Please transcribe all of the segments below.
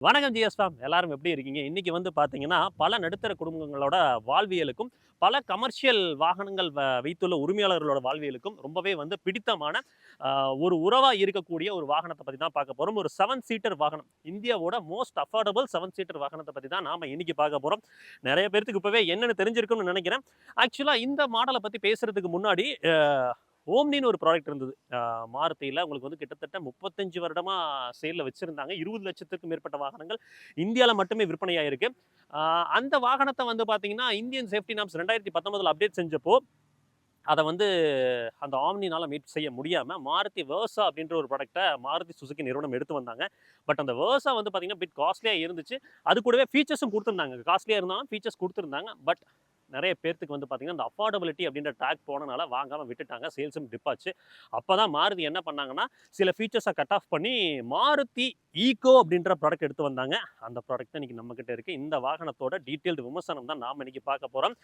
வணக்கம் ஜிஎஸ்பாம் எல்லாரும் எப்படி இருக்கீங்க? இன்னைக்கு வந்து பார்த்தீங்கன்னா பல நடுத்தர குடும்பங்களோட வாழ்வியலுக்கும் பல கமர்ஷியல் வாகனங்கள் வ- வைத்துள்ள உரிமையாளர்களோட வாழ்வியலுக்கும் ரொம்பவே வந்து பிடித்தமான ஒரு உறவாக இருக்கக்கூடிய ஒரு வாகனத்தை பற்றி தான் பார்க்க போகிறோம் ஒரு செவன் சீட்டர் வாகனம். இந்தியாவோட மோஸ்ட் அஃபோர்டபுள் செவன் சீட்டர் வாகனத்தை பற்றி தான் நாம் இன்னைக்கு பார்க்க போகிறோம் நிறைய பேர்த்துக்கு இப்போவே என்னென்னு தெரிஞ்சிருக்கும்னு நினைக்கிறேன். ஆக்சுவலாக இந்த மாடலை பற்றி பேசுகிறதுக்கு முன்னாடி ஓம்னின்னு ஒரு ப்ராடக்ட் இருந்தது. மாருத்தியில் உங்களுக்கு வந்து கிட்டத்தட்ட முப்பத்தஞ்சு வருடமாக சேலில் வச்சுருந்தாங்க. இருபது லட்சத்துக்கு மேற்பட்ட வாகனங்கள் இந்தியாவில் மட்டுமே விற்பனையாயிருக்கு. அந்த வாகனத்தை வந்து பார்த்தீங்கன்னா இந்தியன் சேஃப்டி நாம்ஸ் ரெண்டாயிரத்தி பத்தொன்பதில் அப்டேட் செஞ்சப்போ அதை வந்து அந்த ஆம்னினால் மீட் செய்ய முடியாமல் மாருதி வேர்சா அப்படின்ற ஒரு ப்ராடக்ட்டை மாருதி சுசுக்கி நிறுவனம் எடுத்து வந்தாங்க. பட் அந்த வேர்சா வந்து பார்த்தீங்கன்னா பிட் காஸ்ட்லியாக இருந்துச்சு. அது கூடவே ஃபீச்சர்ஸும் கொடுத்துருந்தாங்க. காஸ்ட்லியாக இருந்தாலும் ஃபீச்சர்ஸ் கொடுத்துருந்தாங்க. பட் நிறைய பேர்த்துக்கு வந்து பார்த்தீங்கன்னா இந்த அஃபோர்டபிலிட்டி அப்படின்ற ட்ராக் போனனால வாங்காமல் விட்டுட்டாங்க. சேல்ஸும் டிப்பாச்சு அப்போ தான் மாருதி என்ன பண்ணாங்கன்னா சில ஃபீச்சர்ஸை கட் ஆஃப் பண்ணி மாருதி ஈகோ அப்படின்ற ப்ராடக்ட் எடுத்து வந்தாங்க. அந்த ப்ராடக்ட் தான் இன்றைக்கி நம்மக்கிட்ட இருக்குது இந்த வாகனத்தோட டீட்டெயில்டு விமர்சனம் தான் நாம் இன்னைக்கு பார்க்க போகிறோம்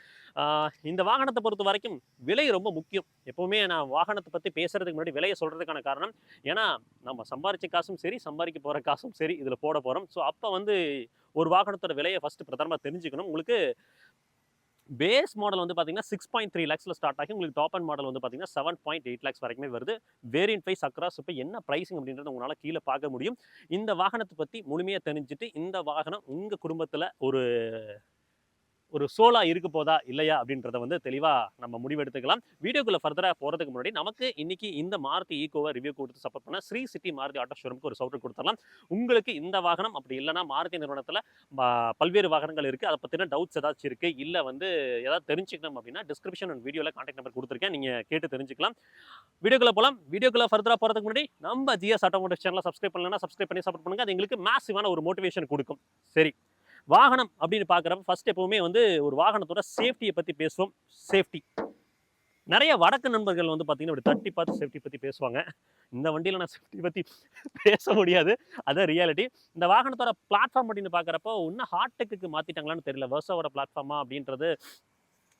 இந்த வாகனத்தை பொறுத்த வரைக்கும் விலை ரொம்ப முக்கியம். எப்போவுமே நான் வாகனத்தை பற்றி பேசுறதுக்கு முன்னாடி விலையை சொல்கிறதுக்கான காரணம் ஏன்னா நம்ம சம்பாரித்த காசும் சரி சம்பாதிக்க போகிற காசும் சரி இதில் போட போகிறோம் ஸோ அப்போ வந்து ஒரு வாகனத்தோட விலையை ஃபஸ்ட்டு பிரதானமாக தெரிஞ்சுக்கணும். உங்களுக்கு பேஸ் மாடல் வந்து பார்த்தீங்கன்னா சிக்ஸ் பாயிண்ட் த்ரீ லேக்ஸில் ஸ்டார்ட் ஆகி உங்களுக்கு டாப் அண்ட் மாடல் வந்து பார்த்தீங்கன்னா செவன் பாயிண்ட் எயிட் லேக்ஸ் வரைக்குமே வருது. வேரியன்ட் வைஸ் அக்ராஸ் இப்போ என்ன ப்ரைஸிங் அப்படின்றத உங்களால் கீழே பார்க்க முடியும். இந்த வாகனத்தை பற்றி முழுமையாக தெரிஞ்சுட்டு இந்த வாகனம் உங்கள் குடும்பத்தில் ஒரு ஒரு சோலா இருக்க போதா இல்லையா அப்படின்றத வந்து தெளிவாக நம்ம முடிவெடுத்துக்கலாம். வீடியோக்குள்ள ஃபர்தராக போகிறதுக்கு முன்னாடி நமக்கு இன்னைக்கு இந்த மாருதி ஈகோவை ரிவ்யூ கொடுத்து சப்போர்ட் பண்ண ஸ்ரீ சிட்டி மாருதி ஆட்டோ ஷோரூமுக்கு ஒரு சவுட்டர் கொடுத்துடலாம். உங்களுக்கு இந்த வாகனம் அப்படி இல்லைனா மாருதி நிறுவனத்தில் பல்வேறு வாகனங்கள் இருக்குது அதை பற்றின டவுட்ஸ் ஏதாச்சும் இருக்குது இல்லை வந்து ஏதாவது தெரிஞ்சுக்கணும் அப்படின்னா டிஸ்கிரிப்ஷன் அண்ட் வீடியோவில் காண்டாக்ட் நம்பர் கொடுத்துருக்கேன். நீங்கள் கேட்டு தெரிஞ்சுக்கலாம். வீடியோக்குள்ளே போகலாம் வீடியோக்குள்ளே ஃபர்தராக போகிறதுக்கு முன்னாடி நம்ம ஜிஎஸ் ஆட்டோமோட்டிவ் சேனலை சப்ஸ்கிரைப் பண்ணலன்னா சப்ஸ்கிரைப் பண்ணி சப்போர்ட் பண்ணுங்கள் அது எங்களுக்கு மேசிவான ஒரு மோட்டிவேஷன் கொடுக்கும். சரி. வாகனம் அப்படின்னு பார்க்குறப்ப ஃபர்ஸ்ட் எப்போவுமே வந்து ஒரு வாகனத்தோட சேஃப்டியை பற்றி பேசுவோம். சேஃப்டி நிறைய வடக்கு நண்பர்கள் வந்து பார்த்தீங்கன்னா இப்படி தட்டி பார்த்து சேஃப்டி பற்றி பேசுவாங்க. இந்த வண்டியில் நான் சேஃப்டி பற்றி பேச முடியாது. அதான் ரியாலிட்டி இந்த வாகனத்தோட பிளாட்ஃபார்ம் அப்படின்னு பார்க்குறப்போ இன்னும் ஹார்டெக்கு மாற்றிட்டாங்களான்னு தெரியல. வருஷாவோட பிளாட்ஃபார்மா அப்படின்றது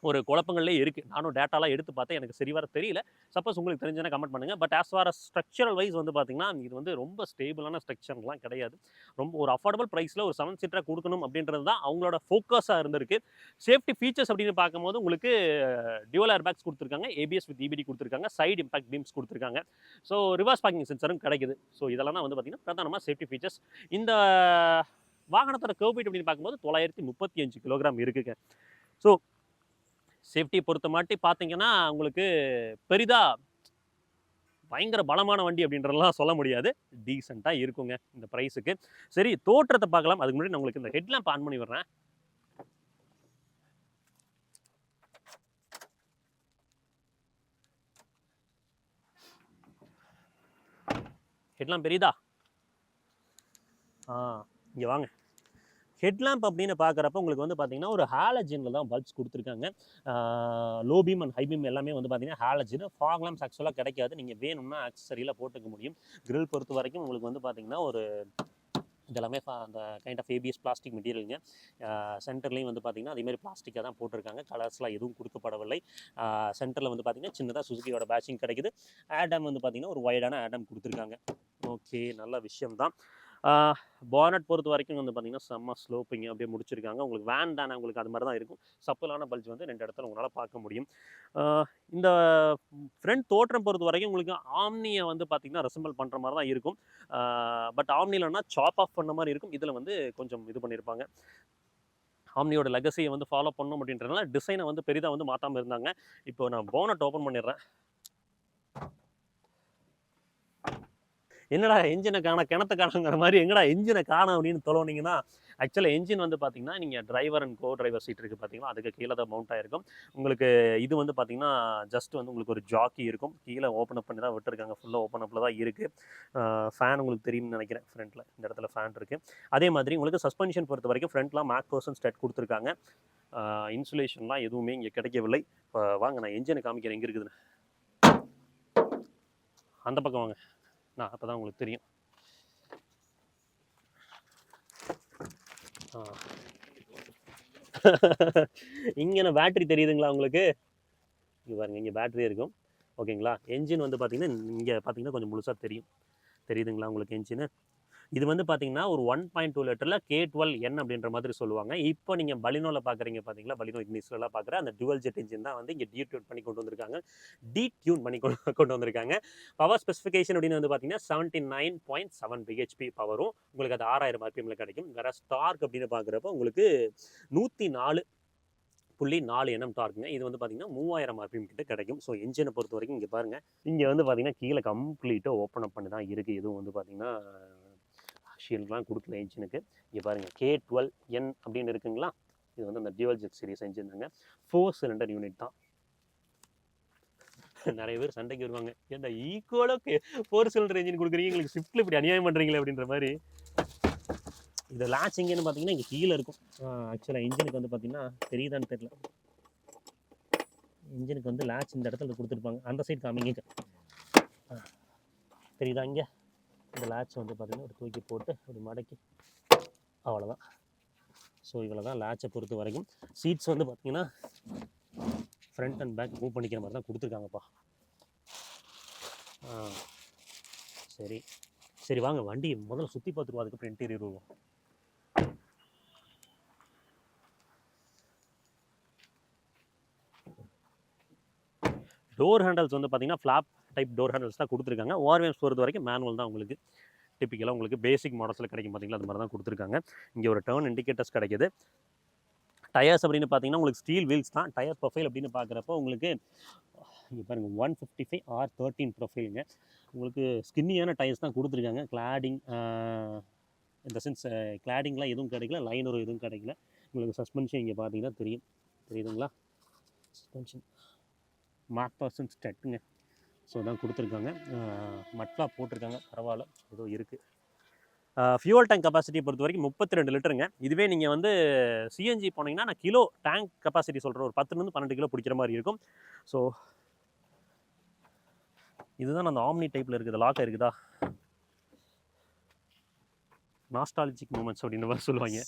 ஒரு குழப்பங்கள்லேயே இருக்குது நானும் டேட்டாலாம் எடுத்து பார்த்தேன். எனக்கு சரி வர தெரியல. சப்போஸ் உங்களுக்கு தெரிஞ்சுன்னா கமெண்ட் பண்ணுங்கள் but as far structural wise வந்து பார்த்தீங்கன்னா இது வந்து ரொம்ப ஸ்டேபிளான ஸ்ட்ரக்சர்லாம் கிடையாது. ரொம்ப ஒரு அஃபோர்டபுள் ப்ரைஸில் ஒரு செவன் சீட்டராக கொடுக்கணும் அப்படின்றது தான் அவங்களோட ஃபோக்கஸாக இருந்திருக்கு. சேஃப்டி ஃபீச்சர்ஸ் அப்படின்னு பார்க்கும்போது உங்களுக்கு டியூவல் ஏர் பேக்ஸ் கொடுத்துருக்காங்க ஏபிஎஸ் வித் இபிடி கொடுத்துருக்காங்க. சைடு இம்பாக்ட் பீம்ஸ் கொடுத்துருக்காங்க. ஸோ ரிவர்ஸ் பார்க்கிங் சென்சரும் கிடைக்குது. ஸோ இதெல்லாம் தான் வந்து பார்த்தீங்கன்னா பிரதானமாக சேஃப்டி ஃபீச்சர்ஸ் இந்த வாகனத்தோட கர்பீட் அப்படின்னு பார்க்கும்போது தொள்ளாயிரத்தி முப்பத்தி அஞ்சு கிலோகிராம் இருக்குங்க. ஸோ சேஃப்டியை பொறுத்த மாட்டி பார்த்தீங்கன்னா உங்களுக்கு பெரிதாக பயங்கர பலமான வண்டி அப்படின்றதெல்லாம் சொல்ல முடியாது. டீசெண்டாக இருக்குங்க இந்த ப்ரைஸுக்கு சரி தோற்றத்தை பார்க்கலாம். அதுக்கு முன்னாடி நான் உங்களுக்கு இந்த ஹெட்லாம்ப் ஆன் பண்ணி விடுறேன். ஹெட்லாம் பெரியதா ஆ இங்கே வாங்க. ஹெட்லாம்ப் அப்படின்னு பார்க்குறப்ப உங்களுக்கு வந்து பார்த்தீங்கன்னா ஒரு ஹாலஜினில் தான் பல்ப்ஸ் கொடுத்துருக்காங்க. Low beam and high beam எல்லாமே வந்து பார்த்தீங்கன்னா ஹாலஜின் ஃபாக் லேம்ப்ஸ் ஆக்சுவலாக கிடைக்காது. நீங்கள் வேணும்னா ஆக்சசரியில் போட்டுக்க முடியும். கிரில் பொறுத்த வரைக்கும் உங்களுக்கு வந்து பார்த்தீங்கன்னா ஒரு இதெல்லாமே ஃபா- அந்த கைண்ட் ஆஃப் ஏபிஎஸ் பிளாஸ்டிக் மெட்டீரியலுங்க சென்டர்லேயும் வந்து பார்த்திங்கன்னா அதேமாதிரி பிளாஸ்டிக்காக தான் போட்டிருக்காங்க. கலர்ஸ்லாம் எதுவும் கொடுக்கப்படவில்லை. சென்டரில் வந்து பார்த்தீங்கன்னா சின்னதாக சுசுகியோட பேட்சிங் கிடைக்குது. ஆடம் வந்து பார்த்திங்கன்னா ஒரு வைடான ஆடம் கொடுத்துருக்காங்க. ஓகே நல்ல விஷயம்தான். பானட் பொறுத்த வரைக்கும் வந்து பார்த்தீங்கன்னா செம்ம ஸ்லோப்பிங் அப்படியே முடிச்சிருக்காங்க. உங்களுக்கு வேன் தானே உங்களுக்கு அது மாதிரி தான் இருக்கும். சப்பலான பல்ஜ் வந்து ரெண்டு இடத்துல உங்களால் பார்க்க முடியும். இந்த ஃப்ரண்ட் தோற்றம் பொறுத்த வரைக்கும் உங்களுக்கு ஆம்னியை வந்து பார்த்தீங்கன்னா ரெசம்பிள் பண்ணுற மாதிரி தான் இருக்கும் பட் ஆம்னிலன்னா சாப் ஆஃப் பண்ண மாதிரி இருக்கும். இதில் வந்து கொஞ்சம் இது பண்ணியிருப்பாங்க ஆம்னியோட லெகசியை வந்து ஃபாலோ பண்ணணும் அப்படின்றதுனால டிசைனை வந்து பெரிதாக வந்து மாற்றாமல் இருந்தாங்க. இப்போ நான் போனட் ஓப்பன் பண்ணிடுறேன். என்னடா என்ஜினை காண கிணத்த காணுங்கிற மாதிரி எங்கடா என்ஜினை காணோம் அப்படின்னு தொலைவனீங்கன்னா ஆக்சுவலாக என்ஜின் வந்து பார்த்தீங்கன்னா நீங்கள் driver and co driver seat இருக்குது பார்த்தீங்களா அதுக்கு கீழே தான் மவுண்ட் ஆகிருக்கும் உங்களுக்கு இது வந்து பார்த்தீங்கன்னா ஜஸ்ட் வந்து உங்களுக்கு ஒரு ஜாக்கி இருக்கும். கீழே ஓப்பன் அப் பண்ணி தான் விட்டுருக்காங்க. ஃபுல்லாக ஓப்பன் அப்பில் தான் இருக்குது ஃபேன் உங்களுக்கு தெரியும்னு நினைக்கிறேன். ஃப்ரண்ட்டில் இந்த இடத்துல ஃபேன் இருக்குது அதே மாதிரி உங்களுக்கு சஸ்பென்ஷன் பொறுத்த வரைக்கும் ஃப்ரண்ட்லாம் மேக் பர்சன் ஸ்டட் கொடுத்துருக்காங்க. இன்சுலேஷன்லாம் எதுவுமே இங்கே கிடைக்கவில்லை. இப்போ வாங்க நான் என்ஜினை காமிக்கிறேன். எங்கே இருக்குதுன்னு. அந்த பக்கம் வாங்க. நான் அப்போ தான் உங்களுக்கு தெரியும். இங்கே நான் பேட்டரி தெரியுதுங்களா உங்களுக்கு? இங்கே பாருங்க இங்கே பேட்டரி இருக்கும். ஓகேங்களா என்ஜின் வந்து பார்த்திங்கன்னா இங்கே பார்த்திங்கன்னா கொஞ்சம் முழுசாக தெரியும். தெரியுதுங்களா உங்களுக்கு என்ஜின் இது வந்து பார்த்தீங்கன்னா ஒரு ஒன் பாயிண்ட் டூ லிட்டரில் கே டுவெல் என் அப்படின்ற மாதிரி சொல்லுவாங்க. இப்போ நீங்கள் பலினோவில் பார்க்குறீங்க பார்த்தீங்களா பலினோ இக்னிஸ்லாம் பார்க்குற அந்த டுவல் ஜெட் இன்ஜின் தான் வந்து இங்கே டியூன் பண்ணி கொண்டு வந்திருக்காங்க. டி டியூன் பண்ணி கொண்டு கொண்டு வந்திருக்காங்க. பவர் ஸ்பெசிஃபிகேஷன் அப்படின்னு வந்து பார்த்தீங்கன்னா seventy nine point seven BHP பவரும் உங்களுக்கு அது ஆறாயிரம் ஆர்பிஎம்ல கிடைக்கும். வேறு ஸ்டார்க் அப்படின்னு பார்க்குறப்ப உங்களுக்கு நூற்றி நாலு புள்ளி நாலு எண்ணம் டார்க்குங்க இது வந்து பார்த்தீங்கன்னா மூவாயிரம் ஆர்பிஎம் கிட்ட கிடைக்கும். ஸோ என்ஜினை பொறுத்த வரைக்கும் இங்கே பாருங்கள் இங்கே வந்து பார்த்தீங்கன்னா கீழே கம்ப்ளீட்டாக ஓப்பன் அப் பண்ணி தான் இருக்குது இதுவும் வந்து பார்த்தீங்கன்னா ஷீல்ட்லாம் கொடுக்கல இன்ஜினுக்கு. இங்கே பாருங்கள் கே டுவெல் என் அப்படின்னு இருக்குங்களா? இது வந்து அந்த டியூவல் ஜெட் சீரிஸ் செஞ்சுருந்தாங்க ஃபோர் சிலிண்டர் யூனிட் தான். நிறைய பேர் சண்டைக்கு வருவாங்க. ஏன்டா ஈக்குவலாக ஃபோர் சிலிண்டர் இன்ஜின் கொடுக்குறீங்க? எங்களுக்கு ஸ்விஃப்ட்டில் இப்படி அநியாயம் பண்ணுறீங்களே அப்படின்ற மாதிரி. இது லாச் எங்கேன்னு பார்த்தீங்கன்னா இங்கே கீழே இருக்கும். ஆக்சுவலாக இன்ஜினுக்கு வந்து பார்த்தீங்கன்னா தெரியுதான்னு தெரியல. இன்ஜினுக்கு வந்து லாச் இந்த இடத்துல கொடுத்துருப்பாங்க. அந்த சைடு காமிங்க. தெரியுதா இங்கே? இந்த லேட்ச் வந்து பார்த்திங்கன்னா ஒரு தூக்கி போட்டு ஒரு மடக்கி அவ்வளோதான் ஸோ இவ்வளோ தான் லேட்சை பொறுத்த வரைக்கும். சீட்ஸ் வந்து பார்த்திங்கன்னா ஃப்ரண்ட் அண்ட் பேக் மூவ் பண்ணிக்கிற மாதிரி தான் கொடுத்துருக்காங்கப்பா. சரி. சரி வாங்க வண்டி முதல்ல சுற்றி பார்த்துருவோம் அதுக்கப்புறம் இன்டீரியர் வருவோம். டோர் ஹேண்டல்ஸ் வந்து பார்த்தீங்கன்னா ஃப்ளாப் டைப் டோர் ஹேண்டல்ஸ் தான் கொடுத்துருக்காங்க. ஓஆர்விஎம்ஸ் பொறுத்த வரைக்கும் மேனுவல் தான் உங்களுக்கு டிப்பிக்கலாக உங்களுக்கு பேசிக் மாடல்ஸில் கிடைக்கும் பார்த்திங்களா அது மாதிரி தான் கொடுத்துருக்காங்க. இங்கே ஒரு டேர்ன் இண்டிகேட்டர்ஸ் கிடைக்குது. டயர்ஸ் அப்படின்னு பார்த்தீங்கன்னா உங்களுக்கு ஸ்டீல் வீல்ஸ் தான். டயர் ப்ரொஃபைல் அப்படின்னு பார்க்குறப்போ உங்களுக்கு இங்கே பாருங்கள் one fifty five R thirteen ப்ரொஃபைலுங்க உங்களுக்கு ஸ்கின்னியான டயர்ஸ் தான் கொடுத்துருக்காங்க. கிளாடிங் இந்த சென்ஸ் கிளாடிங்லாம் எதுவும் கிடைக்கல. லைனரும் எதுவும் கிடைக்கல. உங்களுக்கு சஸ்பென்ஷன் இங்கே பார்த்தீங்கன்னா தெரியும். தெரியுதுங்களா? சஸ்பென்ஷன் மார்க் பர்சன் ஸ்டட்டுங்க ஸோ தான் கொடுத்துருக்காங்க. மட்லா போட்டிருக்காங்க. பரவாயில்ல. ஏதோ இருக்குது ஃபியூவல் டேங்க் கெப்பாசிட்டியை பொறுத்த வரைக்கும் முப்பத்தி ரெண்டு லிட்டருங்க. இதுவே நீங்கள் வந்து சிஎன்ஜி போனீங்கன்னா நான் கிலோ டேங்க் கெப்பாசிட்டி சொல்கிறேன் ஒரு பத்துலேருந்து பன்னெண்டு கிலோ பிடிக்கிற மாதிரி இருக்கும். ஸோ இதுதான் அந்த ஆம்னி டைப்பில் இருக்குது. லாக் இருக்குதா? நாஸ்டாலஜிக் மூமெண்ட்ஸ் அப்படின்னு சொல்லுவாங்க.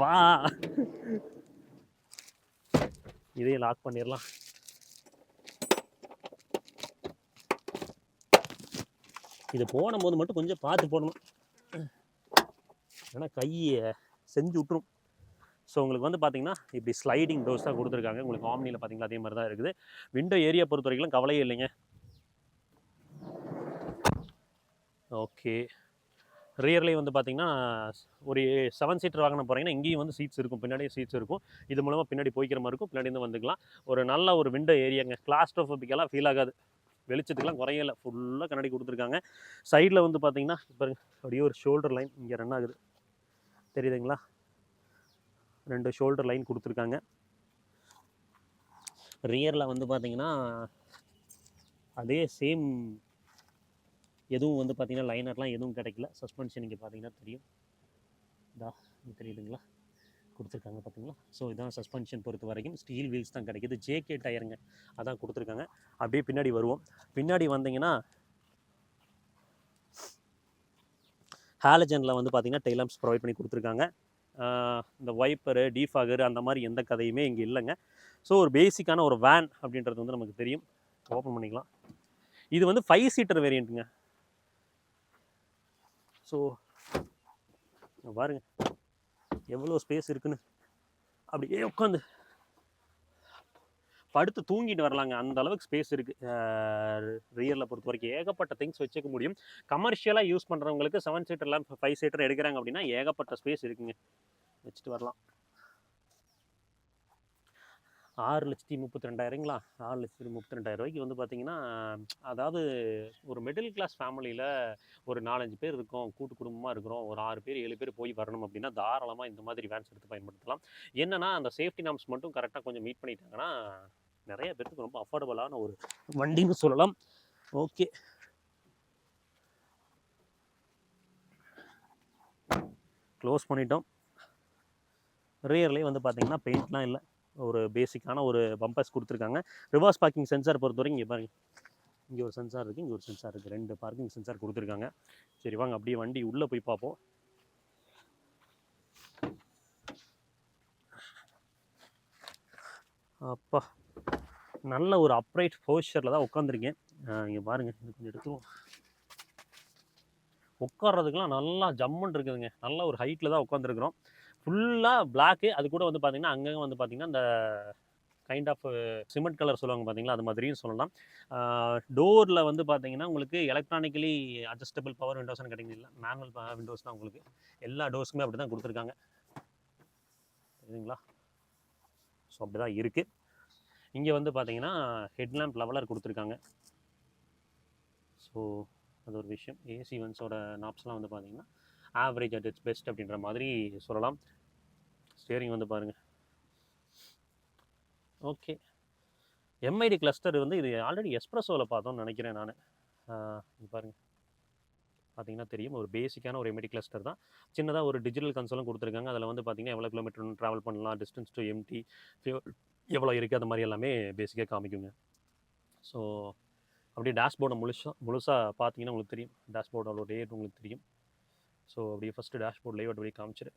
வா! இதே லாக் பண்ணிடலாம். இது போடும்போது மட்டும் கொஞ்சம் பார்த்து போடணும். ஏன்னா கையை செஞ்சு விட்ரும் ஸோ உங்களுக்கு வந்து பார்த்தீங்கன்னா இப்படி ஸ்லைடிங் டோர்ஸ் தான் கொடுத்துருக்காங்க. உங்களுக்கு ஆம்னியில் பார்த்தீங்களா அதே மாதிரி தான் இருக்குது. விண்டோ ஏரியா பொறுத்த வரைக்கும் கவலையே இல்லைங்க. ஓகே ரியர்லேயே வந்து பார்த்தீங்கன்னா ஒரு செவன் சீட்டர் வாங்கின போகிறீங்கன்னா இங்கேயும் வந்து சீட்ஸ் இருக்கும். பின்னாடியே சீட்ஸ் இருக்கும். இது மூலமாக பின்னாடி போய்க்கிற மாதிரி இருக்கும். பின்னாடி வந்து வந்துக்கலாம். ஒரு நல்ல ஒரு விண்டோ ஏரியாங்க கிளாஸ்ட்ரோஃபோபிக்கெல்லாம் ஃபீல் ஆகாது. வெளிச்சத்துக்குலாம் குறையல. ஃபுல்லாக கண்ணாடி கொடுத்துருக்காங்க. சைடில் வந்து பார்த்தீங்கன்னா பாருங்க அப்படியே ஒரு ஷோல்டர் லைன் இங்கே ரன் ஆகுது. தெரியுதுங்களா? ரெண்டு ஷோல்டர் லைன் கொடுத்துருக்காங்க. ரியரில் வந்து பார்த்தீங்கன்னா அதே சேம் எதுவும் வந்து பார்த்திங்கன்னா லைனர்லாம் எதுவும் கிடைக்கல. சஸ்பென்ஷன் இங்கே பார்த்தீங்கன்னா தெரியும். இதா தெரியுதுங்களா? கொடுத்துருக்காங்க பார்த்தீங்களா? ஸோ இதான் சஸ்பென்ஷன் பொறுத்த வரைக்கும் ஸ்டீல் வீல்ஸ் தான் கிடைக்குது. ஜேகே டயருங்க அதான் கொடுத்துருக்காங்க. அப்படியே பின்னாடி வருவோம். பின்னாடி வந்தீங்கன்னா ஹாலஜனில் வந்து பார்த்தீங்கன்னா டெய்லாம்ஸ் ப்ரொவைட் பண்ணி கொடுத்துருக்காங்க. இந்த வைப்பரு டீஃபாகர் அந்த மாதிரி எந்த கதையுமே இங்கே இல்லைங்க. ஸோ ஒரு பேசிக்கான ஒரு வேன் அப்படின்றது வந்து நமக்கு தெரியும். ஓப்பன் பண்ணிக்கலாம். இது வந்து ஃபைவ் சீட்டர் வேரியண்ட்டுங்க ஸோ பாருங்க. எவ்வளோ ஸ்பேஸ் இருக்குன்னு. அப்படியே உட்காந்து. படுத்து தூங்கிட்டு வரலாங்க. அந்த அளவுக்கு ஸ்பேஸ் இருக்குது ரியரில் பொறுத்த வரைக்கும் ஏகப்பட்ட திங்ஸ் வச்சுக்க முடியும். கமர்ஷியலாக யூஸ் பண்ணுறவங்களுக்கு செவன் சீட்டர்லாம் ஃபைவ் சீட்டர் எடுக்கிறாங்க அப்படின்னா ஏகப்பட்ட ஸ்பேஸ் இருக்குங்க. வச்சுட்டு வரலாம். ஆறு லட்சத்தி முப்பத்தி ரெண்டாயிரங்களா? ஆறு லட்சத்தி முப்பத்தி ரெண்டாயிரம் ரூபாய்க்கு வந்து பார்த்தீங்கன்னா அதாவது ஒரு மிடில் கிளாஸ் ஃபேமிலியில் ஒரு நாலஞ்சு பேர் இருக்கோம் கூட்டு குடும்பமாக இருக்கிறோம் ஒரு ஆறு பேர் ஏழு பேர் போய் வரணும் அப்படின்னா தாராளமாக இந்த மாதிரி வேன்ஸ் எடுத்து பயன்படுத்தலாம். என்னென்னா அந்த சேஃப்டி நாம்ஸ் மட்டும் கரெக்டாக கொஞ்சம் மீட் பண்ணிட்டாங்கன்னா நிறைய பேருக்கு ரொம்ப அஃபோர்டபுளான ஒரு வண்டின்னு சொல்லலாம். ஓகே. க்ளோஸ் பண்ணிட்டோம். ரியர்லேயே வந்து பார்த்தீங்கன்னா பெயிண்ட்லாம் இல்லை. ஒரு பேசிக்கான ஒரு பம்பர்ஸ் கொடுத்துருக்காங்க. ரிவர்ஸ் பார்க்கிங் சென்சார் பொறுத்த வரைக்கும் இங்கே பாருங்க. இங்கே ஒரு சென்சார் இருக்குது இங்கே ஒரு சென்சார் இருக்குது ரெண்டு பார்க்கிங் சென்சார் கொடுத்துருக்காங்க. சரி வாங்க அப்படியே வண்டி உள்ளே போய் பார்ப்போம். அப்பா நல்ல ஒரு அப்ரைட் போஸ்டரில் தான் உட்காந்துருக்கேன் இங்கே பாருங்கள் இது கொஞ்சம் எடுத்துருவோம். உட்கார்றதுக்குலாம் நல்லா ஜம்முன்னு இருக்குதுங்க நல்ல ஒரு ஹைட்டில் தான் உட்காந்துருக்குறோம் ஃபுல்லாக பிளாக்கு அது கூட வந்து பார்த்திங்கன்னா அங்கங்கே வந்து பார்த்திங்கன்னா அந்த கைண்ட் ஆஃப் சிமெண்ட் கலர் சொல்லுவாங்க பார்த்தீங்களா அது மாதிரியும் சொல்லலாம். டோரில் வந்து பார்த்தீங்கன்னா உங்களுக்கு எலக்ட்ரானிக்கலி அட்ஜஸ்டபிள் பவர் விண்டோஸ்னு கேட்டிங்கன்னா மேனுவல் விண்டோஸ் தான் உங்களுக்கு. எல்லா டோர்ஸுமே அப்படி தான் கொடுத்துருக்காங்க. சரிங்களா ஸோ அப்படி தான் இருக்குது இங்கே வந்து பார்த்தீங்கன்னா ஹெட்லேம்ப் லெவலர் கொடுத்துருக்காங்க. ஸோ அது ஒரு விஷயம். ஏசி ஒன்ஸோட நாப்ஸ்லாம் வந்து பார்த்தீங்கன்னா ஆவரேஜ் அட் இட்ஸ் பெஸ்ட் அப்படின்ற மாதிரி சொல்லலாம். ஸ்டேரிங் வந்து பாருங்கள் ஓகே எம்ஐடி கிளஸ்டர் வந்து இது ஆல்ரெடி எஸ்ப்ரெஸோவில் பார்த்தோம்னு நினைக்கிறேன் நான். பாருங்கள் பார்த்தீங்கன்னா தெரியும். ஒரு பேசிக்கான ஒரு எம்டி கிளஸ்டர் தான். சின்னதாக ஒரு டிஜிட்டல் கன்சோலும் கொடுத்துருக்காங்க. அதில் வந்து பார்த்தீங்கன்னா எவ்வளோ கிலோமீட்டர் ட்ராவல் பண்ணலாம். டிஸ்டன்ஸ் டு எம்டி எவ்வளோ இருக்குது அந்த மாதிரி எல்லாமே பேசிக்காக காமிக்குங்க. ஸோ அப்படியே டேஷ்போர்டை முழுசாக முழுசாக பார்த்தீங்கன்னா உங்களுக்கு தெரியும். டேஷ்போர்டோட ரேட் உங்களுக்கு தெரியும். ஸோ அப்படியே ஃபஸ்ட்டு டேஷ்போர்ட் லைவ் அப்படியே காமிச்சிரு.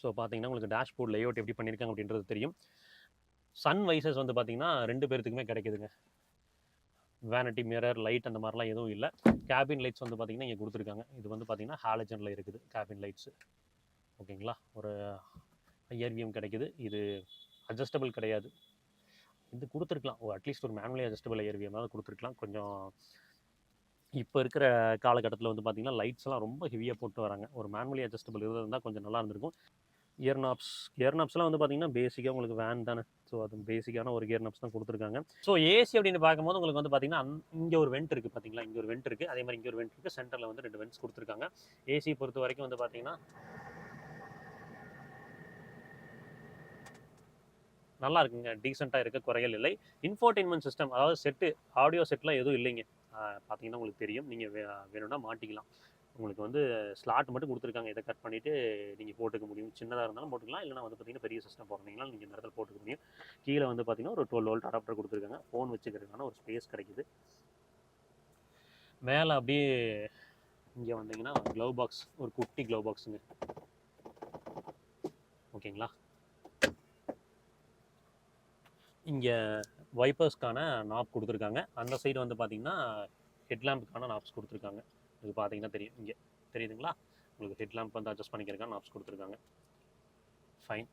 ஸோ பார்த்தீங்கன்னா உங்களுக்கு டேஷ்போர்ட் லேஅவுட் எப்படி பண்ணியிருக்காங்க அப்படின்றது தெரியும். சன் வைசஸ் வந்து பார்த்தீங்கன்னா ரெண்டு பேர்த்துக்குமே கிடைக்குதுங்க. வேனிட்டி மிரர் லைட் அந்த மாதிரிலாம் எதுவும் இல்லை. கேபின் லைட்ஸ் வந்து பார்த்தீங்கன்னா இங்கே கொடுத்துருக்காங்க. இது வந்து பார்த்தீங்கன்னா ஹாலஜனில் இருக்குது கேபின் லைட்ஸு ஓகேங்களா ஒரு ஐஆர்விஎம் கிடைக்குது. இது அட்ஜஸ்டபிள் கிடையாது. இது கொடுத்துருக்கலாம். ஓ அட்லீஸ்ட் ஒரு மேனுவலி அட்ஜஸ்டபிள் ஐஆர்விஎம்மாவது கொடுத்துருக்கலாம். கொஞ்சம் இப்போ இருக்கிற காலகட்டத்தில் வந்து பார்த்தீங்கன்னா லைட்ஸ்லாம் ரொம்ப ஹெவியாக போட்டு வராங்க. ஒரு மேனுவலி அட்ஜஸ்டபிள் இருந்தால் கொஞ்சம் நல்லா இருந்திருக்கும். இயர் நாப்ஸ் இயர் நாப்ஸ்லாம் வந்து பார்த்தீங்கன்னா பேசிக்காக உங்களுக்கு வேன் தானே. ஸோ அது பேசிக்கான ஒரு இயர் நாப்ஸ் தான் கொடுத்துருக்காங்க. ஸோ ஏசி அப்படின்னு பார்க்கும்போது உங்களுக்கு வந்து பார்த்தீங்கன்னா இங்கே ஒரு வெண்ட் இருக்குது பார்த்தீங்களா இங்கே ஒரு வெண்ட் இருக்குது அதே மாதிரி இங்கே ஒரு வெண்ட் இருக்குது சென்டரில் வந்து ரெண்டு வெண்ட்ஸ் கொடுத்துருக்காங்க. ஏசி பொறுத்த வரைக்கும் வந்து பார்த்தீங்கன்னா நல்லா இருக்குங்க. டீசெண்டாக இருக்க குறைகள் இல்லை. இன்ஃபோர்டைன்மெண்ட் சிஸ்டம் அதாவது செட்டு ஆடியோ செட்லாம் எதுவும் இல்லைங்க. பார்த்தீங்கன்னா உங்களுக்கு தெரியும். நீங்கள் வே வேணும்னா மாட்டிக்கலாம். உங்களுக்கு வந்து ஸ்லாட் மட்டும் கொடுத்துருக்காங்க. இதை கட் பண்ணிவிட்டு நீங்கள் போட்டுக்க முடியும். சின்னதாக இருந்தாலும் போட்டுக்கலாம். இல்லைனா வந்து பார்த்தீங்கன்னா பெரிய சிஸ்டம் போகிறீங்களா நீங்கள் இந்த இடத்துல போட்டுக்க முடியும். கீழே வந்து பார்த்தீங்கன்னா ஒரு டுவெல் வோல்ட் அடாப்டர் கொடுத்துருக்காங்க. ஃபோன் வச்சுக்கிறதுக்கான ஒரு ஸ்பேஸ் கிடைக்குது. மேலே அப்படியே இங்கே வந்தீங்கன்னா க்ளவ் பாக்ஸ் ஒரு குட்டி க்ளவ் பாக்ஸுங்க ஓகேங்களா? இங்கே வைப்பர்ஸ்க்கான நாப் கொடுத்துருக்காங்க. அந்த சைடு வந்து பார்த்தீங்கன்னா ஹெட்லாம்புக்கான நாப்ஸ் கொடுத்துருக்காங்க. இது பார்த்தீங்கன்னா தெரியும். இங்கே. தெரியுதுங்களா? உங்களுக்கு ஹெட்லாம்ப் வந்து அட்ஜஸ்ட் பண்ணிக்கிறக்கான நாப்ஸ் கொடுத்துருக்காங்க. ஃபைன்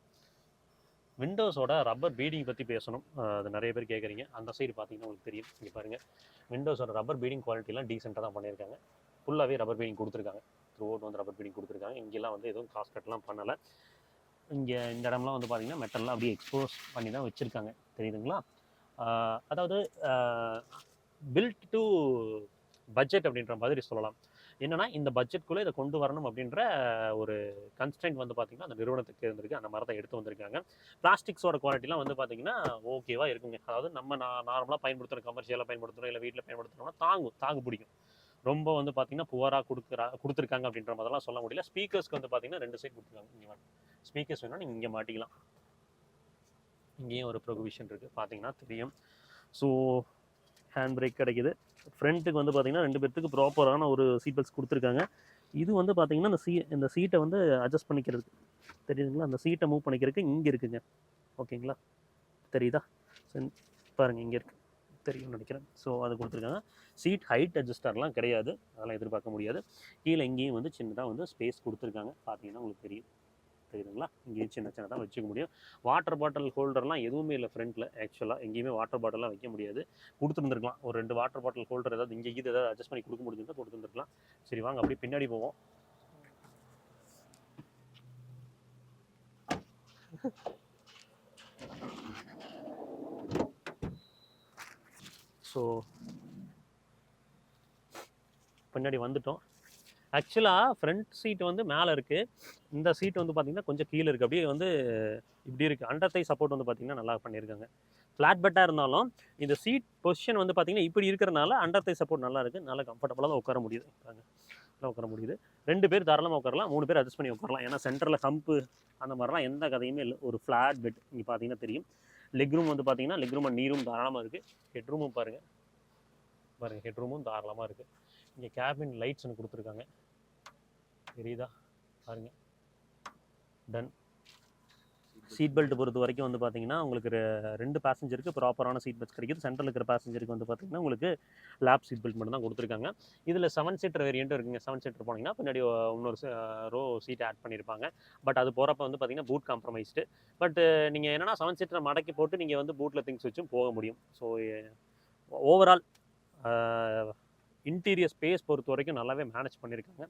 விண்டோஸோட ரப்பர் பீடிங் பற்றி பேசணும். அது நிறைய பேர் கேட்குறீங்க அந்த சைடு பார்த்தீங்கன்னா உங்களுக்கு தெரியும். இங்கே பாருங்கள் விண்டோஸோட ரப்பர் பீடிங் குவாலிட்டிலாம் டீசெண்டாக தான் பண்ணியிருக்காங்க. ஃபுல்லாகவே ரப்பர் பீடிங் கொடுத்துருக்காங்க. த்ரூ அவுட் வந்து ரப்பர் பீடிங் கொடுத்துருக்காங்க. இங்கெல்லாம் வந்து எதுவும் காஸ்ட் கட்லாம் பண்ணலை. இங்கே இந்த இடம்லாம் வந்து பார்த்தீங்கன்னா மெட்டல்லாம் அப்படியே எக்ஸ்போஸ் பண்ணி தான் வச்சுருக்காங்க. தெரியுதுங்களா? அதாவது பில்ட் டு பட்ஜெட் அப்படின்ற மாதிரி சொல்லலாம். என்னன்னா இந்த பட்ஜெட்குள்ளே இதை கொண்டு வரணும் அப்படின்ற ஒரு கன்ஸ்டன்ட் வந்து பார்த்தீங்கன்னா அந்த நிறுவனத்துக்கு இருந்திருக்கு. அந்த மரத்தை எடுத்து வந்திருக்காங்க. பிளாஸ்டிக்ஸோட குவாலிட்டிலாம் வந்து பார்த்தீங்கன்னா ஓகேவா இருக்குங்க. அதாவது நம்ம நான் நார்மலாக பயன்படுத்துகிற கமர்ஷியலாக பயன்படுத்துகிறோம் இல்லை வீட்டில் பயன்படுத்துகிறோம்னா தாங்கும் தாங்கு பிடிக்கும். ரொம்ப வந்து பார்த்திங்கன்னா புவராக கொடுக்குறா கொடுத்துருக்காங்க அப்படின்ற மாதிரிலாம் சொல்ல முடியல. ஸ்பீக்கர்ஸ்க்கு வந்து பார்த்தீங்கன்னா ரெண்டு சைட் கொடுத்துருக்காங்க. இங்கே ஸ்பீக்கர்ஸ் வேணால் நீங்கள் இங்கே மாட்டிக்கலாம். இங்கேயும் ஒரு ப்ரொவிஷன் இருக்குது பார்த்தீங்கன்னா தெரியும். ஸோ ஹேண்ட் பிரேக் கிடைக்குது. ஃப்ரண்ட்டுக்கு வந்து பார்த்தீங்கன்னா ரெண்டு பேர்த்துக்கு ப்ராப்பரான ஒரு சீட் பெல்ட்ஸ் கொடுத்துருக்காங்க. இது வந்து பார்த்தீங்கன்னா இந்த சீ இந்த சீட்டை வந்து அட்ஜஸ்ட் பண்ணிக்கிறது தெரியுதுங்களா? அந்த சீட்டை மூவ் பண்ணிக்கிறதுக்கு இங்கே இருக்குங்க. ஓகேங்களா? தெரியுதா? சரி, இங்கே இருக்குது தெரியும்னு நினைக்கிறேன். ஸோ அது கொடுத்துருக்காங்க. சீட் ஹைட் அட்ஜஸ்டர்லாம் கிடையாது. அதெல்லாம் எதிர்பார்க்க முடியாது. கீழே இங்கேயும் வந்து சின்னதாக வந்து ஸ்பேஸ் கொடுத்துருக்காங்க. பார்த்தீங்கன்னா உங்களுக்கு தெரியும். தெரியுதுங்களா? இங்கேயும் சின்ன சின்னதாக வச்சுக்க முடியும். வாட்டர் பாட்டில் ஹோல்டர்லாம் எதுவுமே இல்லை ஃப்ரண்ட்டில் ஆக்சுவலாக எங்கேயுமே வாட்டர் பாட்டிலாம் வைக்க முடியாது. கொடுத்துருந்துருக்கலாம் ஒரு ரெண்டு வாட்டர் பாட்டில் ஹோல்டர் ஏதாவது இங்கே இது ஏதாவது அட்ஜஸ்ட் பண்ணி கொடுக்க முடிஞ்சிருந்தா கொடுத்துருந்துருக்கலாம் சரி வாங்க அப்படியே பின்னாடி போவோம். ஸோ பின்னாடி வந்துட்டோம். ஆக்சுவலாக ஃப்ரண்ட் சீட் வந்து மேலே இருக்குது இந்த சீட் வந்து பார்த்திங்கன்னா கொஞ்சம் கீழே இருக்குது அப்படியே வந்து இப்படி இருக்குது அண்டர் தை சப்போர்ட் வந்து பார்த்திங்கன்னா நல்லா பண்ணியிருக்காங்க. ஃப்ளாட் பெட்டாக இருந்தாலும் இந்த சீட் பொசிஷன் வந்து பார்த்திங்கன்னா இப்படி இருக்கிறனால அண்டர் தை சப்போர்ட் நல்லா இருக்குது நல்லா கம்ஃபர்டபுளாக தான் உட்கார முடியுது. பாருங்க. நல்லா உட்கார முடியுது. ரெண்டு பேர் தாராளமாக உட்காரலாம். மூணு பேர் அட்ஜஸ்ட் பண்ணி உட்காரலாம். ஏன்னா சென்டரில் ஹம்பு அந்த மாதிரிலாம் எந்த கதையுமே இல்லை. ஒரு ஃப்ளாட் பெட் இங்கே பார்த்தீங்கன்னா தெரியும். லெக் ரூம் வந்து பார்த்தீங்கன்னா லெக் ரூம் நீரும் தாராளமாக இருக்குது ஹெட் ரூமும் பாருங்கள் பாருங்கள் ஹெட் ரூமும் தாராளமாக இருக்குது இங்கே கேபின் லைட்ஸ் ஒன்று கொடுத்துருக்காங்க. தெரியுதா? பாருங்கள் டன் சீட் பெல்ட் பொறுத்த வரைக்கும் வந்து பார்த்தீங்கன்னா உங்களுக்கு ரெண்டு பேசஞ்சருக்கு ப்ராப்பரான சீட் பெல்ட்ஸ் கிடைக்குது. சென்ட்ரல் இருக்கிற பேசஞ்சருக்கு வந்து பார்த்தீங்கன்னா உங்களுக்கு லேப் சீட் பெல்ட் மட்டும் தான் கொடுத்துருக்காங்க. இதில் செவன் சீட்டர் வேரியண்ட்டும் இருக்குங்க. செவன் சீட்டர் போனீங்கன்னா பின்னாடி இன்னொரு ரோ சீட் ஆட் பண்ணியிருப்பாங்க பட் அது போகிறப்ப வந்து பார்த்தீங்கன்னா பூட் காம்ப்ரமைஸ்டு பட் நீங்கள் என்னென்னா செவன் சீட்டரை மடக்கி போட்டு நீங்கள் வந்து பூட்டில் திங்ஸ் வச்சும் போக முடியும். ஸோ ஓவரால் இன்டீரியர் ஸ்பேஸ் பொறுத்த வரைக்கும் நல்லாவே மேனேஜ் பண்ணியிருக்காங்க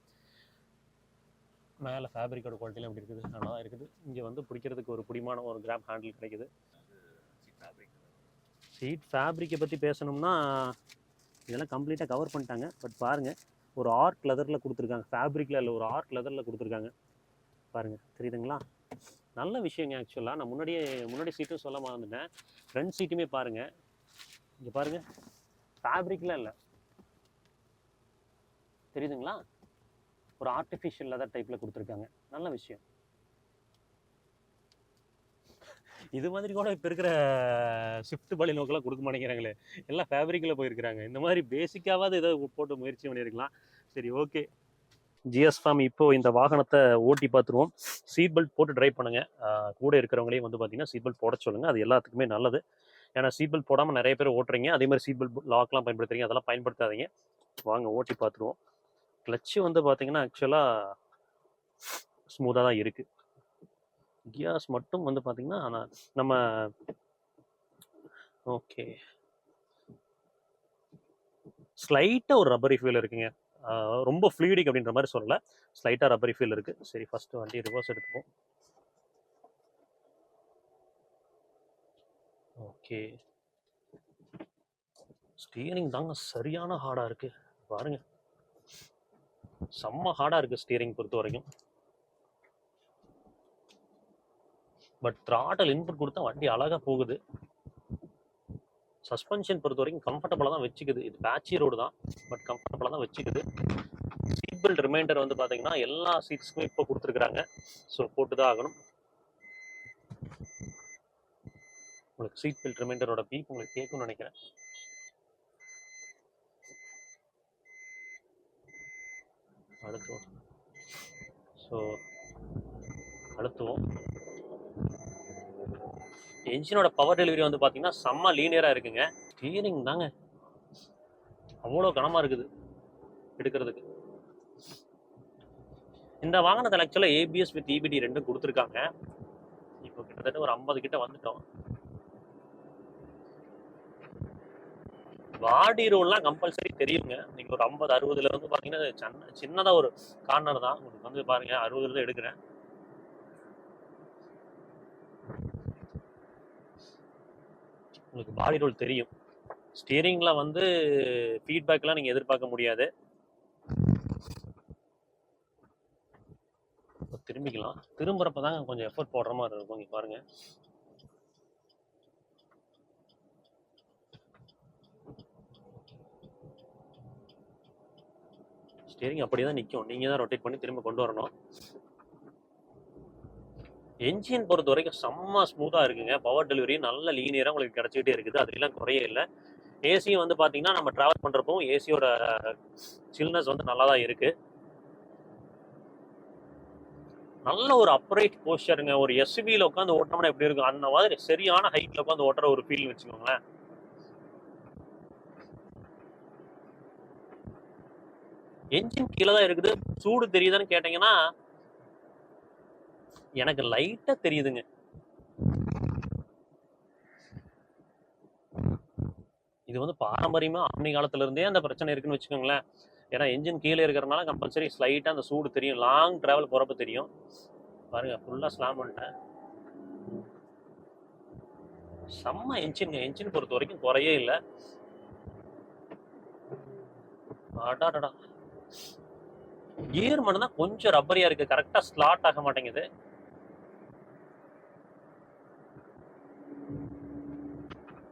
மேலே ஃபேப்ரிக்கோட குவாலிட்டிலாம் எப்படி இருக்குது? நல்லா தான் இருக்குது. இங்கே வந்து பிடிக்கிறதுக்கு ஒரு பிடிமான ஒரு கிராம் ஹேண்டில் கிடைக்குது. சீட் ஃபேப்ரிக்கை பற்றி பேசணும்னா இதெல்லாம் கம்ப்ளீட்டாக கவர் பண்ணிட்டாங்க. பட் பாருங்கள் ஒரு ஆர்க் லெதரில் கொடுத்துருக்காங்க. ஃபேப்ரிக்கில் இல்லை ஒரு ஆர்க் லெதரில் கொடுத்துருக்காங்க. பாருங்கள் தெரியுதுங்களா? நல்ல விஷயங்க ஆக்சுவலாக நான் முன்னாடியே முன்னாடி சீட்டும் சொல்ல மறந்துட்டேன். ஃப்ரண்ட் சீட்டுமே பாருங்கள் இங்கே பாருங்கள் ஃபேப்ரிக்லாம் இல்லை. தெரியுதுங்களா? ஒரு ஆர்டிஃபிஷியல் லெதர் டைப்பில் கொடுத்துருக்காங்க. நல்ல விஷயம். இது மாதிரி கூட இப்போ இருக்கிற ஷிஃப்ட் பலி நோக்கெல்லாம் கொடுக்க மாட்டேங்கிறாங்களே. எல்லாம் ஃபேப்ரிக்கில் போயிருக்கிறாங்க. இந்த மாதிரி பேசிக்காவது ஏதோ போட்டு முயற்சி பண்ணியிருக்கலாம். சரி ஓகே ஜிஎஸ் ஃபார்ம் இப்போது இந்த வாகனத்தை ஓட்டி பார்த்துருவோம். சீட் பெல்ட் போட்டு ட்ரைவ் பண்ணுங்கள் கூட இருக்கிறவங்களையும் வந்து பார்த்தீங்கன்னா சீட் பெல்ட் போட சொல்லுங்கள் அது எல்லாத்துக்குமே நல்லது. ஏன்னா சீட் பெல்ட் போடாமல் நிறைய பேர் ஓட்டுறீங்க. அதே மாதிரி சீட் பெல்ட் லாக்லாம் பயன்படுத்துறீங்க. அதெல்லாம் பயன்படுத்தாதீங்க. வாங்க ஓட்டி பார்த்துருவோம். கிளச்சு வந்து பார்த்தீங்கன்னா ஆக்சுவலாக ஸ்மூத்தாக தான் இருக்குது கியாஸ் மட்டும் வந்து பார்த்தீங்கன்னா நம்ம ஓகே ஸ்லைட்டாக ஒரு ரப்பரி ஃபீல் இருக்குங்க. ரொம்ப ஃப்ளூயிடிக் அப்படின்ற மாதிரி சொல்லலை. ஸ்லைட்டாக ரப்பரி ஃபீல் இருக்குது சரி ஃபஸ்ட்டு வண்டி ரிவர்ஸ் எடுத்துப்போம். ஓகே ஸ்டியரிங் தாங்க சரியான ஹார்டாக இருக்குது பாருங்கள் செம்ம ஹார்டாக இருக்கு ஸ்டியரிங் பொறுத்த வரைக்கும். பட் த்ராட்டல் இன்புட் கொடுத்தா வண்டி அழகா போகுது. சஸ்பென்ஷன் பொறுத்த வரைக்கும் கம்ஃபர்டபுளாக தான் வச்சுக்குது. இது பேட்சி ரோடு தான் பட் கம்ஃபர்டபுளாக தான் வச்சுக்குது. சீட் பெல்ட் ரிமைண்டர் வந்து பார்த்தீங்கன்னா எல்லா சீட்ஸ்க்குமே இப்போ கொடுத்துருக்குறாங்க. ஸோ போட்டு தான் ஆகணும். உங்களுக்கு சீட் பெல்ட் ரிமைண்டரோட பீப் உங்களுக்கு கேட்கும்னு நினைக்கிறேன். அழுத்துவோம் ஸோ அழுத்துவோம் என்ஜினோட பவர் டெலிவரி வந்து பார்த்தீங்கன்னா செம்ம லீனியராக இருக்குங்க. ஸ்டீரிங் தாங்க. அவ்வளோ கனமாக இருக்குது எடுக்கிறதுக்கு. இந்த வாகனத்தில் ஆக்சுவலாக ஏபிஎஸ் வித் இபிடி ரெண்டும் கொடுத்துருக்காங்க. இப்போ கிட்டத்தட்ட ஒரு ஐம்பது கிட்ட வந்துட்டோம். பாடி ரோல்லாம் கம்பல்சரி தெரியுங்க. நீங்கள் ஒரு ஐம்பது அறுபதுல வந்து பார்த்தீங்கன்னா சின்ன சின்னதாக ஒரு கார்னர் தான். உங்களுக்கு வந்து பாருங்க அறுபதுல எடுக்கிறேன். உங்களுக்கு பாடி ரோல் தெரியும் ஸ்டீரிங்கில் வந்து ஃபீட்பேக்லாம் நீங்கள் எதிர்பார்க்க முடியாது. திரும்பிக்கலாம். திரும்புறப்ப தாங்க கொஞ்சம் எஃபர்ட் போடுற மாதிரி இருக்கும் இங்கே பாருங்க. ஸ்டியரிங் அப்படியே தான் நிற்கும் நீங்கள் தான் ரொட்டேட் பண்ணி திரும்ப கொண்டு வரணும். என்ஜின் பொறுத்த வரைக்கும் செம்ம ஸ்மூத்தாக இருக்குங்க. பவர் டெலிவரி நல்ல லீனியராக உங்களுக்கு கிடச்சிக்கிட்டே இருக்குது. அதுலாம் குறையே இல்லை. ஏசியும் வந்து பார்த்தீங்கன்னா நம்ம ட்ராவல் பண்ணுறப்போ ஏசியோட சில்னஸ் வந்து நல்லா தான் இருக்குது நல்ல ஒரு அப்ரைட் போஸ்டருங்க ஒரு எஸ்பியில் உட்காந்து ஓட்டினோம்னா எப்படி இருக்கும்? அந்த மாதிரி சரியான ஹைட்டில் உட்காந்து ஓட்டுற ஒரு ஃபீல் வச்சுக்கோங்களேன். என்ஜின் கீழே தான் இருக்குது. சூடு தெரியுதான்னு கேட்டீங்கன்னா எனக்கு லைட்டாக தெரியுதுங்க. இது வந்து பாரம்பரியமாக ஆம்னி காலத்துல இருந்தே அந்த பிரச்சனை இருக்குன்னு வச்சுக்கோங்களேன். ஏன்னா என்ஜின் கீழே இருக்கிறனால கம்பல்சரி ஸ்லைட்டாக அந்த சூடு தெரியும். லாங் டிராவல் போகிறப்ப தெரியும். பாருங்க ஃபுல்லாக ஸ்லாம் பண்ணிட்டேன். செம்ம என்ஜின் என்ஜின் பொறுத்த வரைக்கும் குறையே இல்லை. அடாடா கியர் மட்டும் தான் கொஞ்சம் ரப்பரியா இருக்கு. கரெக்டா ஸ்லாட் ஆக மாட்டேங்குது.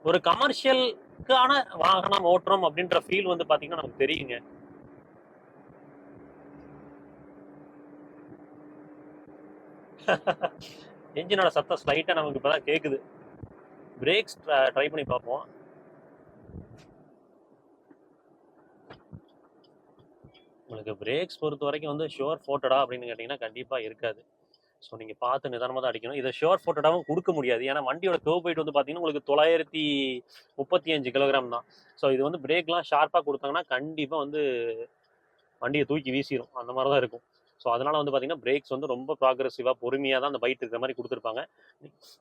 ஒரு கமர்ஷியலுக்கான வாகனம் ஓட்டுறோம் அப்படின்ற ஃபீல் வந்து பாத்தீங்கன்னா நமக்கு தெரியுங்க. என்ஜினோட சத்தம் ஸ்லைட்டா நமக்கு இப்பதான் கேக்குது. பிரேக்ஸ் ட்ரை பண்ணி பார்ப்போம். உங்களுக்கு பிரேக்ஸ் பொறுத்த வரைக்கும் வந்து ஷுவர் ஃபோட்டடா அப்படின்னு கேட்டிங்கன்னா கண்டிப்பாக இருக்காது. ஸோ நீங்கள் பார்த்து நிதானமாக தான் அடிக்கணும். இதை ஷோர் ஃபோட்டோடாவும் கொடுக்க முடியாது. ஏன்னா வண்டியோட கோ போயிட்டு வந்து பார்த்தீங்கன்னா உங்களுக்கு தொள்ளாயிரத்தி முப்பத்தி அஞ்சு கிலோகிராம் தான். ஸோ இது வந்து பிரேக்லாம் ஷார்ப்பாக கொடுத்தாங்கன்னா கண்டிப்பாக வந்து வண்டியை தூக்கி வீசிடும் அந்த மாதிரி தான் இருக்கும். ஸோ அதனால் வந்து பார்த்தீங்கன்னா பிரேக்ஸ் வந்து ரொம்ப ப்ராக்ரெசிவாக பொறுமையாக தான் அந்த பைட் இருக்கிற மாதிரி கொடுத்துருப்பாங்க.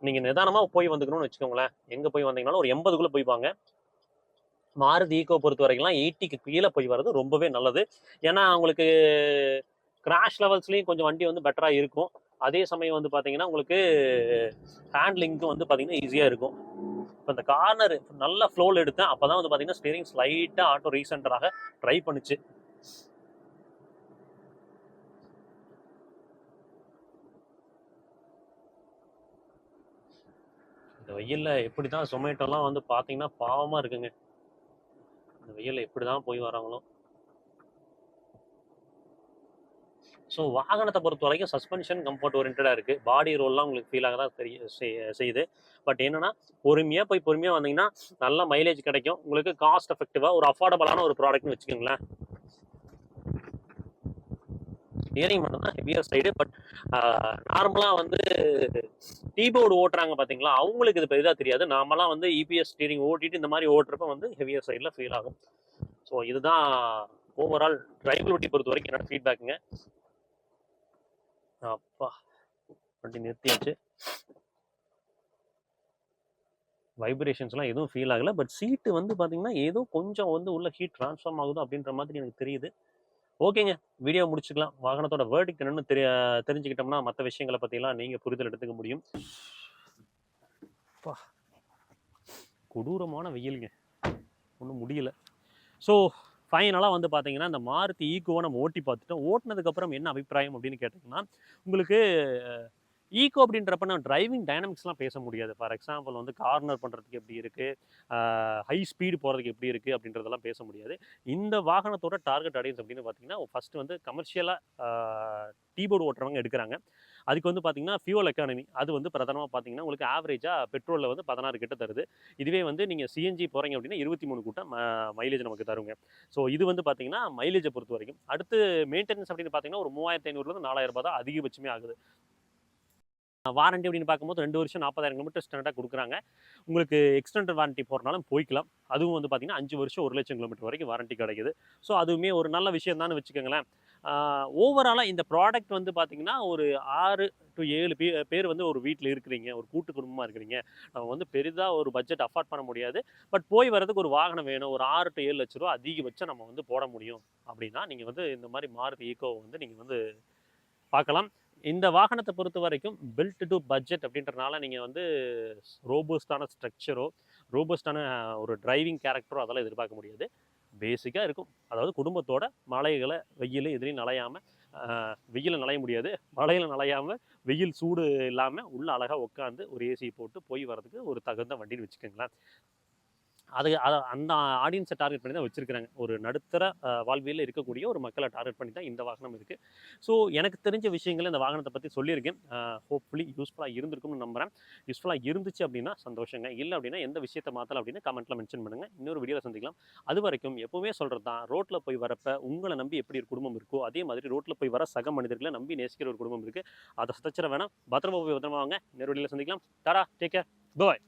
நீங்கள் நிதானமாக போய் வந்துக்கணும்னு வச்சுக்கோங்களேன். எங்கே போய் வந்தீங்கனாலும் ஒரு எண்பதுக்குள்ளே போய்ப்பாங்க மாருதி ஈக்கோ பொறுத்த வரைக்கும்லாம் எயிட்டிக்கு கீழே போய் வர்றது ரொம்பவே நல்லது. ஏன்னா அவங்களுக்கு கிராஷ் லெவல்ஸ்லேயும் கொஞ்சம் வண்டி வந்து பெட்டராக இருக்கும். அதே சமயம் வந்து பார்த்தீங்கன்னா உங்களுக்கு ஹேண்ட்லிங்க்கும் வந்து பார்த்தீங்கன்னா ஈஸியாக இருக்கும். இப்போ இந்த கார்னர் நல்ல ஃப்ளோவில் எடுத்தேன். அப்போ தான் வந்து பார்த்தீங்கன்னா ஸ்டீரிங் ஸ்லைட்டாக ஆட்டோ ரீசெண்டராக ட்ரை பண்ணுச்சு. இந்த வெயிலில் எப்படி தான் சொமேட்டோலாம் வந்து பார்த்தீங்கன்னா பாவமாக இருக்குங்க. இந்த வெயில்ல எப்படி தான் போய் வராங்களோ. ஸோ வாகனத்தை பொறுத்த வரைக்கும் சஸ்பென்ஷன் கம்ஃபர்ட் ஓரியன்டாக இருக்குது பாடி ரோல்லாம் உங்களுக்கு ஃபீல் ஆக தான் தெரிய செய்- செய்யுது. பட் என்னன்னா பொறுமையாக போய் பொறுமையாக வந்தீங்கன்னா நல்ல மைலேஜ் கிடைக்கும். உங்களுக்கு காஸ்ட் எஃபெக்டிவாக ஒரு அஃபோர்டபுளான ஒரு ப்ராடக்ட்னு வச்சுக்கோங்களேன். நியரிங் மட்டும் தான் ஹெவியர் சைடு பட் நார்மலாக வந்து டீபோர்டு ஓட்டுறாங்க பார்த்தீங்களா அவங்களுக்கு இது பெரிதாக தெரியாது. நாமெல்லாம் வந்து இபிஎஸ் ஸ்டீரிங் ஓட்டிட்டு இந்த மாதிரி ஓட்டுறப்ப வந்து ஹெவியர் சைடில் ஃபீல் ஆகும். ஸோ இதுதான் ஓவரால் டிரைவபிலிட்டி பொறுத்த வரைக்கும் என்னோட ஃபீட்பேக்குங்க அப்பா வண்டி நிறுத்தியாச்சு. வைப்ரேஷன்ஸ்லாம் எதுவும் ஃபீல் ஆகலை. பட் சீட்டு வந்து பார்த்தீங்கன்னா ஏதோ கொஞ்சம் வந்து உள்ள ஹீட் ட்ரான்ஸ்ஃபார்ம் ஆகுது அப்படின்ற மாதிரி எனக்கு தெரியுது. ஓகேங்க. வீடியோ முடிச்சுக்கலாம். வாகனத்தோட வேர்டிக் என்னன்னு தெரிய தெரிஞ்சுக்கிட்டோம்னா மற்ற விஷயங்களை பற்றிலாம் நீங்கள் புரிதல் எடுத்துக்க முடியும். அப்பா, கொடூரமான வெயிலுங்க. ஒன்றும் முடியல. ஸோ ஃபைனலாக வந்து பார்த்தீங்கன்னா இந்த மாருதி ஈக்கோவை நம்ம ஓட்டி பார்த்துட்டோம். ஓட்டினதுக்கப்புறம் என்ன அபிப்பிராயம் அப்படின்னு கேட்டிங்கன்னா உங்களுக்கு ஈகோ அப்படின்றப்ப நான் டிரைவிங் டைனமிக்ஸ்லாம் பேச முடியாது. ஃபார் எக்ஸாம்பிள் வந்து கார்னர் பண்ணுறதுக்கு எப்படி இருக்குது ஹை ஸ்பீடு போகிறதுக்கு எப்படி இருக்குது அப்படின்றதெல்லாம் பேச முடியாது. இந்த வாகனத்தோட டார்கெட் ஆடியன்ஸ் அப்படின்னு பார்த்தீங்கன்னா ஃபஸ்ட்டு வந்து கமர்ஷியலாக டீபோர்டு ஓட்டுறவங்க எடுக்கிறாங்க. அதுக்கு வந்து பார்த்தீங்கன்னா ஃபியூல் எக்கானமி அது வந்து பிரதானமாக பார்த்தீங்கன்னா உங்களுக்கு ஆவரேஜாக பெட்ரோலில் வந்து பதினாறு கிட்ட தருது. இதுவே வந்து நீங்கள் சிஎன்ஜி போகிறீங்க அப்படின்னா இருபத்தி மூணு கூட்டம் மைலேஜ் நமக்கு தருங்க. ஸோ இது வந்து பார்த்தீங்கன்னா மைலேஜை பொறுத்த வரைக்கும் அடுத்து மெயின்டெனன்ஸ் அப்படின்னு பார்த்தீங்கன்னா ஒரு மூவாயிரத்தி ஐநூறுலேருந்து நாலாயிரம் ரூபாய் தான் அதிகபட்சமே ஆகுது. வாரண்டி அப்படின்னு பார்க்கும்போது ரெண்டு வருஷம் நாற்பதாயிரம் கிலோமீட்டர் ஸ்டாண்டர்டாக கொடுக்குறாங்க. உங்களுக்கு எக்ஸ்டெண்டட் வாரண்டி போகிறனாலும் போய்க்கலாம். அதுவும் வந்து பார்த்திங்கன்னா அஞ்சு வருஷம் ஒரு லட்சம் கிலோமீட்டர் வரைக்கும் வாரண்டி கிடைக்குது. ஸோ அதுவுமே ஒரு நல்ல விஷயம் தான் வச்சுக்கோங்களேன். ஓவராலாக இந்த ப்ராடக்ட் வந்து பார்த்தீங்கன்னா ஒரு ஆறு டு ஏழு பே பேர் வந்து ஒரு வீட்டில் இருக்கிறீங்க. ஒரு கூட்டு குடும்பமாக இருக்கிறீங்க. நம்ம வந்து பெரிதாக ஒரு பட்ஜெட் அஃபோர்ட் பண்ண முடியாது. பட் போய் வரதுக்கு ஒரு வாகனம் வேணும். ஒரு ஆறு டு ஏழு லட்ச ரூபா அதிகபட்சம் நம்ம வந்து போட முடியும். அப்படின்னா நீங்கள் வந்து இந்த மாதிரி மாருதி ஈக்கோவை வந்து நீங்கள் வந்து பார்க்கலாம். இந்த வாகனத்தை பொறுத்த வரைக்கும் பில்ட் டு பட்ஜெட் அப்படின்றனால நீங்கள் வந்து ரோபோஸ்டான ஸ்ட்ரக்சரோ ரோபோஸ்டான ஒரு டிரைவிங் கேரக்டரோ அதெல்லாம் எதிர்பார்க்க முடியாது. பேசிக்காக இருக்கும். அதாவது குடும்பத்தோட மலைகளை வெயில் இதுலேயும் நலையாமல் வெயிலில் நலைய முடியாது. மழையில் நலையாமல் வெயில் சூடு இல்லாமல் உள்ள அழகாக உட்காந்து ஒரு ஏசியை போட்டு போய் வரதுக்கு ஒரு தகுந்த வண்டின்னு வச்சுக்கோங்களேன். அது அதை அந்த ஆடியன்ஸை டார்கெட் பண்ணி தான் வச்சுருக்கிறாங்க. ஒரு நடுத்தர அஹ், இருக்கக்கூடிய ஒரு மக்களை டார்கெட் பண்ணி தான் இந்த வாகனம் இருக்குது ஸோ எனக்கு தெரிஞ்ச விஷயங்களை இந்த வாகனத்தை பற்றி சொல்லியிருக்கேன். ஹோப்ஃபுல்லி யூஸ்ஃபுல்லாக இருந்திருக்கும்னு நம்புகிறேன் யூஸ்ஃபுல்லாக இருந்துச்சு அப்படின்னா சந்தோஷங்க. இல்லை அப்படின்னா எந்த விஷயத்தை மாற்றலாம் அப்படின்னு கமெண்ட்டில் மென்ஷன் பண்ணுங்கள் இன்னொரு வீடியோவில் சந்திக்கலாம். அது வரைக்கும் எப்போவுமே சொல்கிறது தான் ரோட்டில் போய் வரப்ப உங்களை நம்பி எப்படி ஒரு குடும்பம் இருக்கோ அதே மாதிரி ரோட்டில் போய் வர சக மனிதர்களை நம்பி நேசிக்கிற ஒரு குடும்பம் இருக்குது அதை சதச்சிட வேணாம். பத்திரமா போய் பத்திரமா வாங்க. இன்னொரு வீடியோவில் சந்திக்கலாம். தாரா டேக் கேர் பாய்